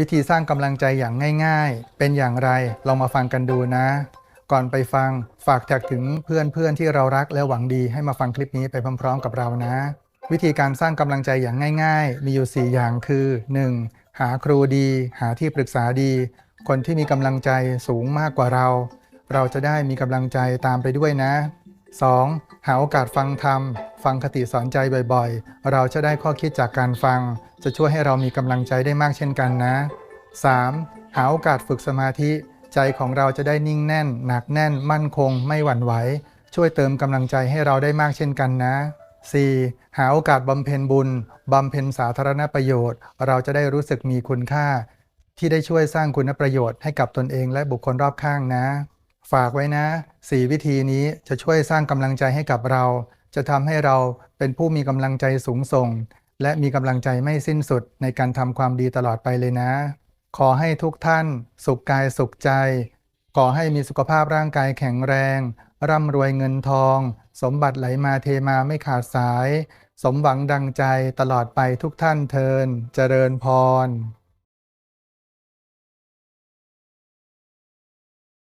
วิธีสร้างกำลังใจอย่างง่ายๆ เป็นอย่างไรลองมาฟังกันดูนะ ก่อนไปฟังฝากแท็กถึงเพื่อนๆที่เรารักและหวังดีให้มาฟังคลิปนี้ไปพร้อมๆ กับเรานะ วิธีการสร้างกำลังใจอย่างง่าย ๆ มีอยู่ 4 อย่างคือ 1. หาครูดี หาที่ปรึกษาดี คนที่มีกำลังใจสูงมากกว่าเรา เราจะได้มีกำลังใจตามไปด้วยนะ 2. หาโอกาสฟังธรรม ฟังคติสอนใจบ่อยๆ เราจะได้ข้อคิดจากการฟัง จะช่วยให้เรามีกำลังใจได้มากเช่นกันนะ 3. หาโอกาสฝึกสมาธิ ใจของเราจะได้นิ่งแน่น หนักแน่น มั่นคง ไม่หวั่นไหว ช่วยเติมกำลังใจให้เราได้มากเช่นกันนะ 4. หาโอกาสบำเพ็ญบุญ บำเพ็ญสาธารณประโยชน์ เราจะได้รู้สึกมีคุณค่า ที่ได้ช่วยสร้างคุณประโยชน์ให้กับตนเองและบุคคลรอบข้างนะ ฝากไว้นะ4วิธีนี้จะช่วยสร้างกำลังใจให้กับเรา จะทำให้เราเป็นผู้มีกำลังใจสูงส่ง และมีกำลังใจไม่สิ้นสุดในการทำความดีตลอดไปเลยนะ ขอให้ทุกท่าน สุขกายสุขใจ ขอให้มีสุขภาพร่างกายแข็งแรง ร่ำรวยเงินทอง สมบัติไหลมาเทมาไม่ขาดสาย สมหวังดังใจตลอดไปทุกท่านเทินเจริญพร